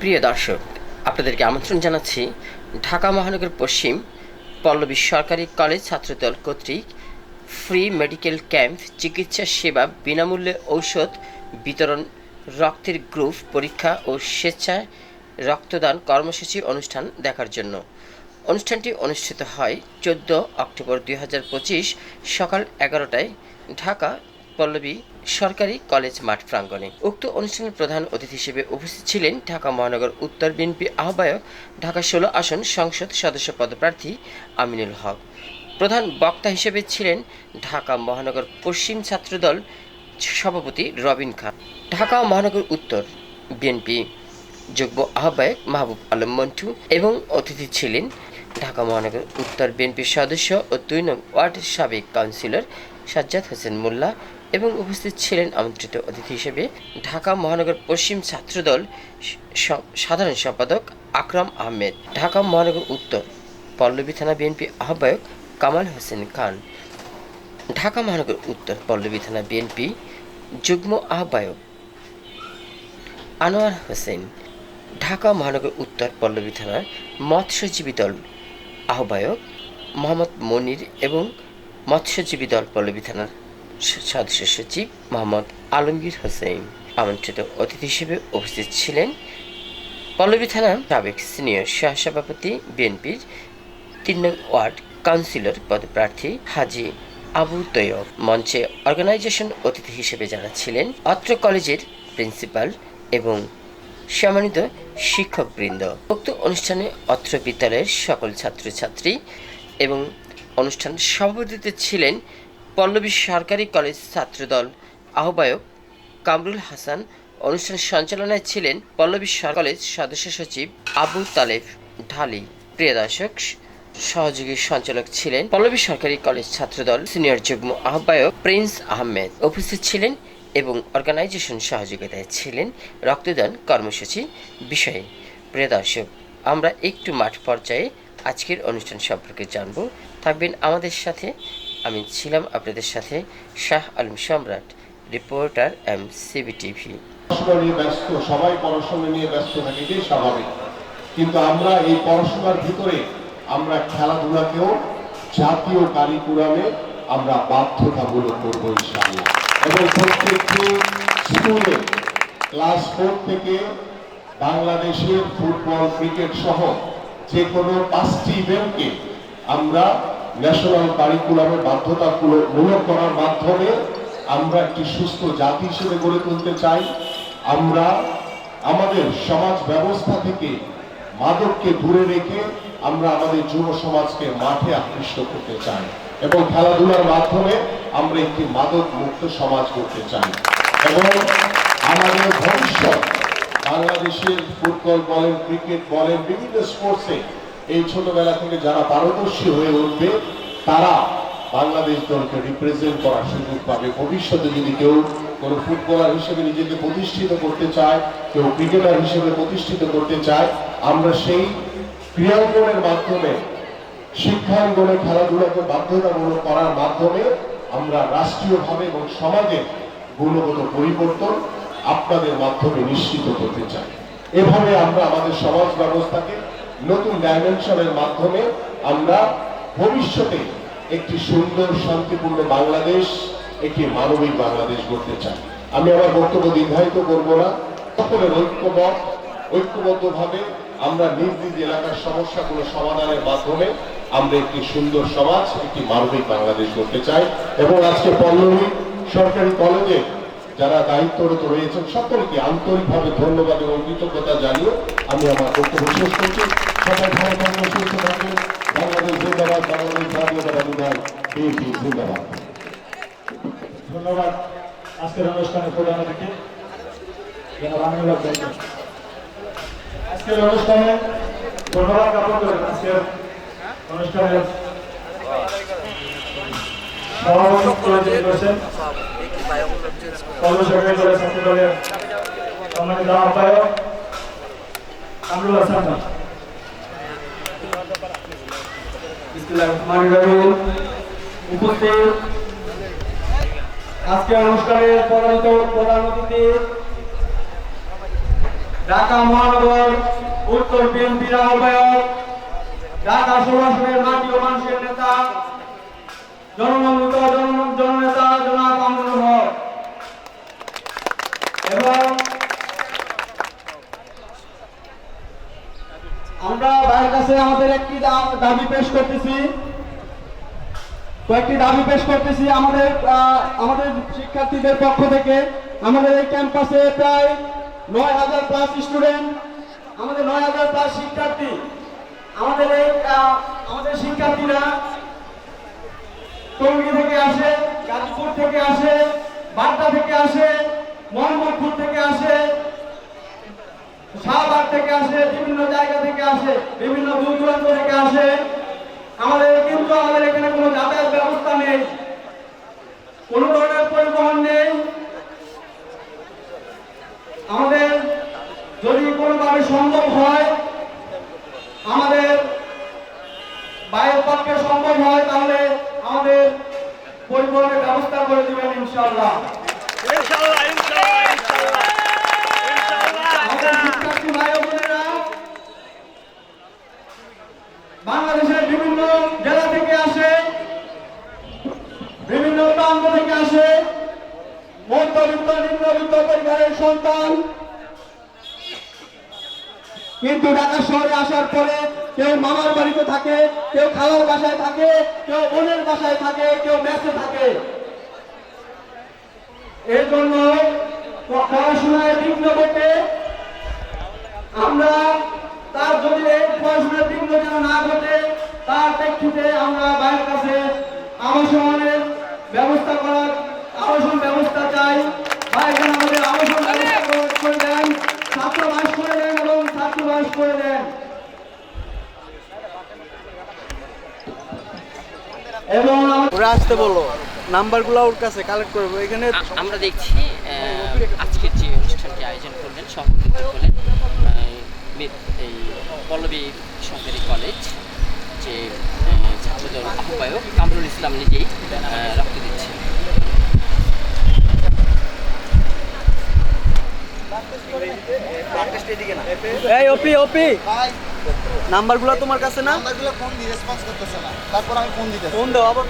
প্রিয় দর্শক, আপনাদেরকে আমন্ত্রণ জানাচ্ছি ঢাকা মহানগর পশ্চিম পল্লবী সরকারি কলেজ ছাত্রদল কর্তৃক ফ্রি মেডিকেল ক্যাম্প চিকিৎসা সেবা বিনামূল্যে ঔষধ বিতরণ, রক্তের গ্রুপ পরীক্ষা ও স্বেচ্ছায় রক্তদান কর্মসূচি অনুষ্ঠান দেখার জন্য। অনুষ্ঠানটি অনুষ্ঠিত হয় চোদ্দ অক্টোবর দুই হাজার পঁচিশ সকাল এগারোটায় ঢাকা পল্লবী, সরকারি কলেজ মাঠ প্রাঙ্গণে। উক্ত অনুষ্ঠানের প্রধান অতিথি হিসেবে উপস্থিত ছিলেন ঢাকা মহানগর উত্তর বিএনপি আহ্বায়ক, ঢাকা ষোলো আসন সংসদ সদস্য পদপ্রার্থী আমিনুল হক। প্রধান বক্তা হিসেবে ছিলেন ঢাকা মহানগর পশ্চিম ছাত্রদল সভাপতি রবিন খান। ঢাকা মহানগর উত্তর বিএনপি যুগ্ম আহ্বায়ক মাহবুব আলম মন্টু এবং অতিথি ছিলেন ঢাকা মহানগর উত্তর বিএনপির সদস্য ও দুই নং ওয়ার্ডের সাবেক কাউন্সিলর সাজ্জাদ হোসেন মোল্লা এবং উপস্থিত ছিলেন আমন্ত্রিত অতিথি হিসেবে ঢাকা মহানগর পশ্চিম ছাত্রদল সাধারণ সম্পাদক আকরাম আহমেদ, ঢাকা মহানগর উত্তর পল্লবী থানা বিএনপি আহ্বায়ক কামাল হোসেন খান, ঢাকা মহানগর উত্তর পল্লবী থানা বিএনপি যুগ্ম আহ্বায়ক আনোয়ার হোসেন, ঢাকা মহানগর উত্তর পল্লবী থানার মৎস্যজীবী দল আহ্বায়ক মোহাম্মদ মনির এবং মৎস্যজীবী দল পল্লবী থানার সদস্য সচিব মোহাম্মদ আলমগীর হোসেন। আমন্ত্রিত অতিথি হিসেবে উপস্থিত ছিলেন পল্লবী থানার সাবেক সিনিয়র সহসভাপতি বিএনপির তিন ওয়ার্ড কাউন্সিলর পদপ্রার্থী হাজি আবু তৈয়ব। মঞ্চে অর্গানাইজেশন অতিথি হিসেবে যারা ছিলেন, অত্র কলেজের প্রিন্সিপাল এবং সম্মানিত শিক্ষকবৃন্দ। উক্ত অনুষ্ঠানে অত্র বিদ্যালয়ের সকল ছাত্রছাত্রী এবং অনুষ্ঠান সভাপতিতে ছিলেন পল্লবী সরকারি কলেজ ছাত্রদল আহ্বায়ক কামরুল হাসান অনুষ্ঠান সঞ্চালনায় ছিলেন পল্লবী কলেজ সদস্য সচিব আবু তালেব ঢালি। প্রিয় দর্শক, সহযোগী সঞ্চালক ছিলেন পল্লবী সরকারি কলেজ ছাত্রদল সিনিয়র যুগ্ম আহ্বায়ক প্রিন্স আহমেদ। উপস্থিত ছিলেন এবং অর্গানাইজেশন সহযোগিতায় ছিলেন রক্তদান কর্মসূচি বিষয়ে। প্রিয় দর্শক, আমরা একটু মাঠ পর্যায়ে আজকের অনুষ্ঠান সম্পর্কে জানব। থাকবেন আমাদের সাথে আমি ছিলাম আপনাদের সাথে শাহ আলম সম্রাট, রিপোর্টার এম সিবি টিভি ব্যস্ত, সবাই পড়াশোনা নিয়ে ব্যস্ত থাকে স্বাভাবিক। কিন্তু আমরা এই পড়াশোনার ভিতরে আমরা খেলাধুলাকেও জাতীয় কারিকুলামে আমরা বাধ্যতামূলক করব ইনশাআল্লাহ। এবং প্রত্যেকটি স্কুলে ক্লাস ফোর থেকে বাংলাদেশের ফুটবল, ক্রিকেট সহ যে কোনো পাঁচটি ইভেন্টকে আমরা ন্যাশনাল কারিকুলামে বাধ্যতামূলক করার মাধ্যমে আমরা একটি সুস্থ জাতি হিসেবে গড়ে তুলতে চাই। আমরা আমাদের সমাজ ব্যবস্থা থেকে মাদককে দূরে রেখে আমরা আমাদের যুব সমাজকে মাঠে আকৃষ্ট করতে চাই এবং খেলাধুলার মাধ্যমে আমরা একটি মাদক মুক্ত সমাজ করতে চাই। এবং আমাদের ভবিষ্যৎ, বাংলাদেশের ফুটবল বলেন, ক্রিকেট বলেন, বিভিন্ন স্পোর্টসে এই ছোটবেলা থেকে যারা পারদর্শী হয়ে উঠবে, তারা বাংলাদেশ দলকে রিপ্রেজেন্ট করার সুযোগ পাবে। ভবিষ্যতে যদি কেউ কোনো ফুটবলার হিসেবে নিজেকে প্রতিষ্ঠিত করতে চায়, কেউ ক্রিকেটার হিসেবে প্রতিষ্ঠিত করতে চায়, আমরা সেই ক্রিয়াঙ্গনের মাধ্যমে, শিক্ষাঙ্গনে খেলাধুলাকে বাধ্যতামূলক করার মাধ্যমে আমরা রাষ্ট্রীয়ভাবে এবং সমাজের গুণগত পরিবর্তন আপনাদের মাধ্যমে নিশ্চিত করতে চাই। এভাবে আমরা আমাদের সমাজ ব্যবস্থাকে নতুন ডাইমেনশনের মাধ্যমে আমরা ভবিষ্যতে একটি সুন্দর, শান্তিপূর্ণ বাংলাদেশ, একটি মানবিক বাংলাদেশ গড়তে চাই। আমি আমার বক্তব্য দীর্ঘায়িত করব না। সকলের ঐক্যমত ঐক্যবদ্ধভাবে আমরা নিজ নিজ এলাকার সমস্যাগুলো সমাধানের মাধ্যমে আমরা একটি সুন্দর সমাজ, একটি মানবিক বাংলাদেশ করতে চাই। এবং আজকে পল্লবী সরকারি কলেজে যারা দায়িত্বরত রয়েছেন, সকলকে আন্তরিকভাবে ধন্যবাদ এবং কৃতজ্ঞতা জানিয়ে আমি আমার বক্তব্য শেষ করছি। সবাই ভালো থাকবেন, সুস্থ থাকবেন। বাংলাদেশ জিন্দাবাদ বাংলাদেশ জিন্দাবাদ। ধন্যবাদ আজকের অনুষ্ঠানে প্রধান অতিথি। আজকের অনুষ্ঠানে ধন্যবাদ জ্ঞাপন করেন আজকের অনুষ্ঠানের সভাপতি করে কর্মসরকারি দলের ছাত্র দলের সম্মানিত আহ্বায়ক কামরুল হাসান। উপস্থিত ঢাকা মহানগর উত্তর বিএনপির আহ্বায়ক, ঢাকা সুভাষের মাটি ও মানুষের নেতা জননন্দিত জননেতা, জনাব আমরুল হক এবং আমরা ভাইয়ের কাছে আমাদের একটি দাবি পেশ করতেছি। কয়েকটি দাবি পেশ করতেছি আমাদের আমাদের শিক্ষার্থীদের পক্ষ থেকে। আমাদের এই ক্যাম্পাসে প্রায় নয় হাজার প্লাস স্টুডেন্ট আমাদের নয় হাজার প্লাস শিক্ষার্থী। আমাদের এই আমাদের শিক্ষার্থীরা টঙ্গী থেকে আসে, গাজীপুর থেকে আসে, বাড্ডা থেকে আসে, মোহাম্মদপুর থেকে আসে, শাহবাগ থেকে আসে, বিভিন্ন জায়গা থেকে আসে, বিভিন্ন দূর দূরান্ত থেকে আসে। আমাদের কিন্তু আমাদের এখানে কোনো যাতায়াত ব্যবস্থা নেই, কোনো ধরনের পরিবহন নেই। আমাদের যদি কোনোভাবে সম্ভব হয়, আমাদের বাইরের পক্ষে সম্ভব হয়, তাহলে আমাদের পরিবহনের ব্যবস্থা করে দিবেন বোনেরা বাংলাদেশের বিভিন্ন জেলা থেকে আসে বিভিন্ন প্রান্ত থেকে আসে মধ্যবিত্ত নিম্নবিত্ত পরিবারের সন্তান। কিন্তু ঢাকা শহরে আসার পরে কেউ মামার বাড়িতে থাকে, কেউ খালার বাসায় থাকে, কেউ বোনের বাসায় থাকে, কেউ মেসে থাকে। এর জন্য পড়াশোনায় বিঘ্ন ঘটে। আমরা তার যদি এই পড়াশোনার বিঘ্ন যেন না ঘটে, তার প্রেক্ষিতে আমরা বাইরের কাছে আবাসনের ব্যবস্থা করার আবাসন ব্যবস্থা চাই। ভাই যেন আমাদের আবাসন ব্যবস্থা করে- করে দেন ছাত্রাবাস করে দেন এবং ছাত্রবাস করে দেন এবং ওরা আসতে বলো নাম্বারগুলো ওর কাছে কালেক্ট করব এখানে আমরা দেখছি আজকের যে অনুষ্ঠানটি আয়োজন করলেন সভাপতিত্ব করলেন এই পল্লবী সরকারি কলেজ যে ছাত্রদের ছাত্রদল আহ্বায়ক কামরুল ইসলাম নিজেই রক্ত দিচ্ছেন। এই ওপি ওপি নাম্বারগুলো তোমার কাছে না? নাম্বারগুলো ফোন দিয়ে রেসপন্স করতেছে না। তারপর আমি ফোন দিতে ফোন দাও আবার